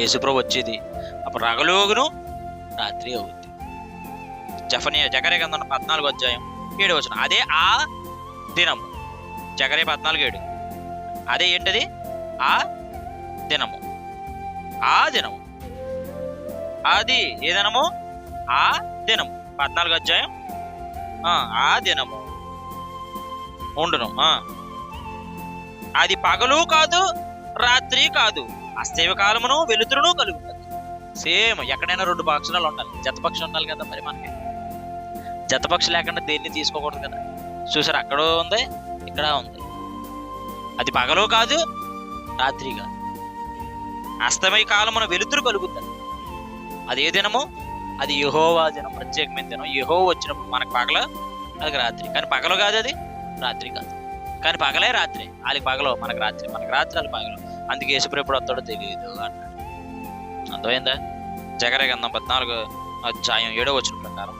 యేసుప్రభు వచ్చేది. అప్పుడు రగలోగును రాత్రి అవుద్ది. జఫనియా జకరే గంధం పద్నాలుగు అధ్యాయం ఏడు వచ్చిన అదే ఆ దినము. జకరే పద్నాలుగు ఏడు. అదే ఏంటది? ఆ దినము. ఆ దినము. అది ఏ దినము? ఆ దినము. పద్నాలుగు అధ్యాయం. ఆ, దినము. ఉండును. అది పగలు కాదు రాత్రి కాదు. అస్తేవ కాలమును వెలుతురును కలుగుతుంది సేమ్ ఎక్కడైనా రెండు పక్షాలు ఉండాలి. జతపక్షం ఉండాలి కదా మరి మనకి. జతపక్ష లేకుండా దేన్ని తీసుకోకూడదు కదా. చూసారు అక్కడ ఉంది ఇక్కడ ఉంది. అది పగలు కాదు రాత్రి కాదు. అస్తమయ కాలమున వెలుతురు కలుగుతుంది. అది ఏ దినము అది యహోవా దినం ప్రత్యేకమైన దినం. యహో వచ్చినప్పుడు మనకు పగల అది రాత్రి. కానీ పగలు కాదు అది రాత్రి కాదు. కానీ పగలే రాత్రి. వాళ్ళకి పగలు మనకు రాత్రి. మనకు రాత్రి వాళ్ళు పగలు. అందుకే యేసుప్రభు ఎప్పుడు వస్తాడో తెలియదు అన్నాడు. అర్థమైందా? జగరే గంధం పద్నాలుగు అధ్యాయం ఏడో వచ్చిన ప్రకారం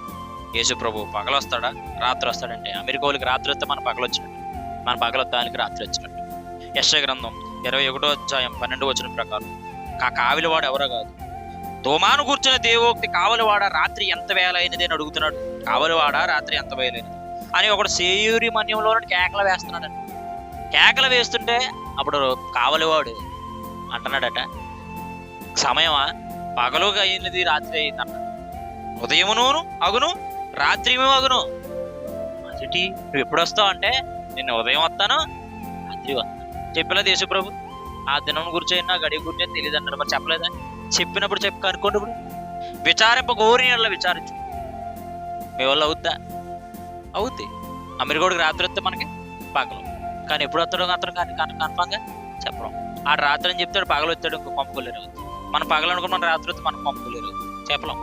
యేసుప్రభు పగలు వస్తాడా రాత్రి వస్తాడంటే అమెరికా రాత్రి వస్తే మన పగలు వచ్చినట్టు మన పగలు దానికి రాత్రి వచ్చినట్టు యశ గ్రంథం ఇరవై ఒకటో అధ్యాయం పన్నెండు వచ్చిన ప్రకారం కా కావిలివాడు ఎవరో కాదు. దోమాను కూర్చున్న దేవోక్తి కావలివాడ? రాత్రి ఎంత వేలైనది అని అడుగుతున్నాడు. కావలివాడ? రాత్రి ఎంత వేలైనది? అని ఒకడు సేయూరి మన్యంలో కేకలు వేస్తున్నాడు కేకలు వేస్తుంటే అప్పుడు కావలివాడు అంటున్నాడట సమయమా? పగలుగా అయినది రాత్రి అయింది అన్నాడు. ఉదయమునూను అగును రాత్రి అగును. అసిటి నువ్వు ఎప్పుడు వస్తావు అంటే నేను ఉదయం వస్తాను రాత్రి వస్తాను. చెప్పలేదు దేశప్రభు ఆ దినం గురించి అయినా గడి గురించి తెలియదు అన్నాడు. మరి చెప్పలేదా? చెప్పినప్పుడు చెప్పి కనుక్కోండి ఇప్పుడు. విచారింప గోరినల్లా విచారించు. మీ వల్ల అవుద్దా? అవుద్ది. అమీర్గోడికి రాత్రి వస్తే మనకి పగలు. కానీ ఎప్పుడు వస్తాడో అతను కానీ కన్ఫామ్గా చెప్పడం. ఆ రాత్రి అని చెప్తాడు పగలు వచ్చాడు ఇంకో పంపుకోలేరు మనం పగలు అనుకున్న మన రాత్రి వస్తే మనం పంపుకోలేరు చెప్పలేం.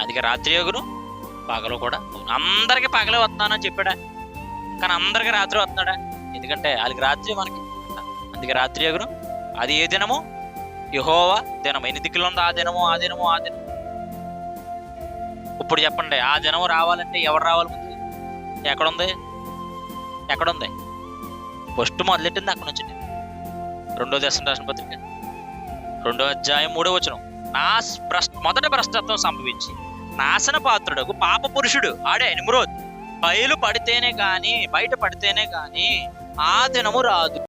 అందుకే రాత్రి యోగును పగలు కూడా అందరికీ పగలే వస్తానని చెప్పాడా? కానీ అందరికీ రాత్రి వస్తున్నాడా ఎందుకంటే వాళ్ళకి రాత్రి మనకి అందుకే రాత్రి యోగును అది ఏ దినము? యహోవా దినం ఎన్ని దిక్కులు ఉందో ఆ దినము ఆ దినము ఆ దినం ఇప్పుడు చెప్పండి ఆ దినము రావాలంటే ఎవరు రావాలి ముందు? ఎక్కడుంది? ఎక్కడుంది? ఫస్ట్ మొదలెట్టింది అక్కడ నుంచి రెండో దర్శనం రాసిన పత్రిక. రెండో అధ్యాయం మూడో వచనం. నా భ్రష్ట మొదట భ్రష్టత్వం సంభవించి నాశన పాత్రుడకు పాప పురుషుడు ఆడే నిమ్రోద్. బయలు పడితేనే కానీ బయట పడితేనే కానీ ఆ దినము రాదు.